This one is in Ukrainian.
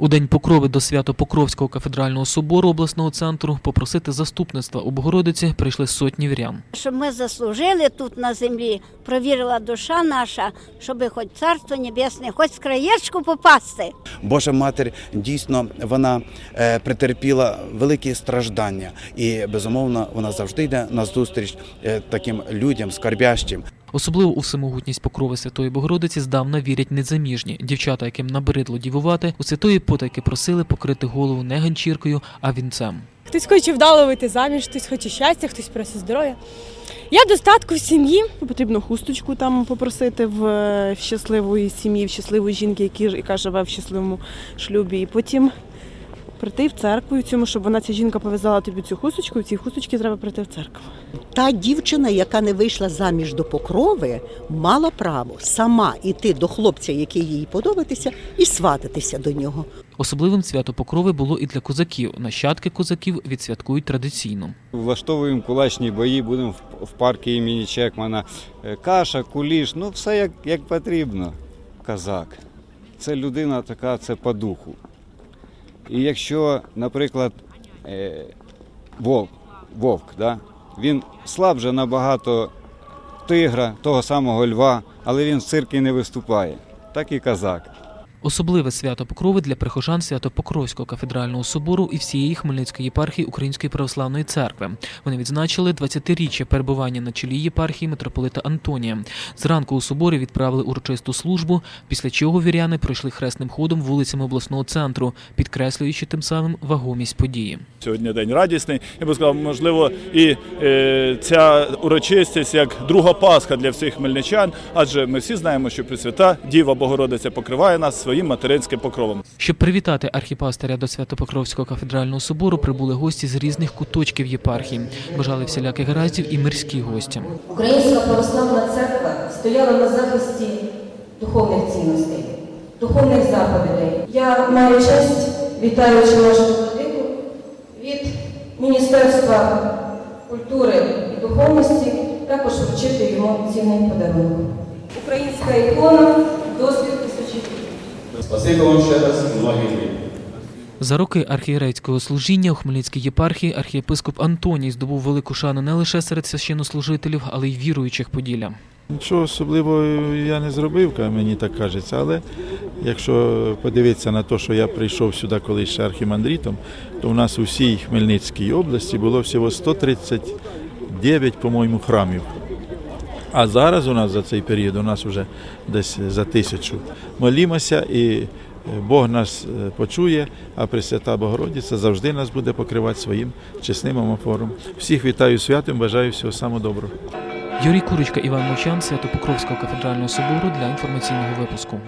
У день покрови до Свято-Покровського кафедрального собору обласного центру попросити заступництва у Богородиці прийшли сотні вірян. Щоб ми заслужили тут на землі, провірила душа наша, щоб хоч царство небесне, хоч з краєчку попасти. Божа матір дійсно вона е, претерпіла великі страждання, і безумовно вона завжди йде на зустріч е, таким людям скарбящим. Особливо у всемогутність покрови Святої Богородиці здавна вірять незаміжні. Дівчата, яким набридло дівувати, у святої потайки просили покрити голову не ганчіркою, а вінцем. Хтось хоче вдало вийти заміж, хтось хоче щастя, хтось просить здоров'я. Я достатку в сім'ї. Потрібно хусточку там попросити в, е, в щасливої сім'ї, в щасливої жінки, які, яка живе в щасливому шлюбі. І потім прийти в церкву, і в цьому, щоб вона ця жінка пов'язала тобі цю хусточку, і в цій хусточці треба прийти в церкву. Та дівчина, яка не вийшла заміж до покрови, мала право сама йти до хлопця, який їй подобається, і свататися до нього. Особливим свято покрови було і для козаків. Нащадки козаків відсвяткують традиційно. Влаштовуємо кулачні бої, будемо в- в парку імені Чекмана. Е, Каша, куліш, ну все як, як потрібно. Казак. Це людина така, це по духу. І якщо, наприклад, е, вовк, вовк да, він слабже набагато тигра, того самого льва, але він в циркі не виступає. Так і казак. Особливе свято покрови для прихожан Свято-Покровського кафедрального собору і всієї Хмельницької єпархії Української православної церкви. Вони відзначили 20-річчя перебування на чолі єпархії митрополита Антонія. Зранку у соборі відправили урочисту службу, після чого віряни пройшли хресним ходом вулицями обласного центру, підкреслюючи тим самим вагомість події. Сьогодні день радісний. Я би сказав, можливо, і е, ця урочистість як друга Пасха для всіх хмельничан, адже ми всі знаємо, що Пресвята Діва Богородиця покриває нас своїм материнським покровом. Щоб привітати архіпастиря до Свято-Покровського кафедрального собору, прибули гості з різних куточків єпархії. Бажали всіляких гараздів і мирські гості. Українська православна церква стояла на захисті духовних цінностей, духовних заповідей. Я маю честь, вітаючи нашого владику, від Міністерства культури і духовності також вручити йому цінний подарунок. Українська ікона досвід. Спасибо вам ще раз, многі. За роки архієрейського служіння у Хмельницькій єпархії архієпископ Антоній здобув велику шану не лише серед священнослужителів, але й віруючих Поділля. Нічого особливого я не зробив, мені так кажеться, але якщо подивитися на те, що я прийшов сюди колись ще архімандритом, то у нас у всій Хмельницькій області було всього 139, по-моєму, храмів. А зараз у нас за цей період у нас вже десь за тисячу. Молімося і е, Бог нас е, почує, а Пресвята Богородиця завжди нас буде покривати своїм чесним омофором. Всіх вітаю святим, бажаю всього самого доброго. Юрій Курочка, Іван Мовчан, Свято-Покровського кафедрального собору для інформаційного випуску.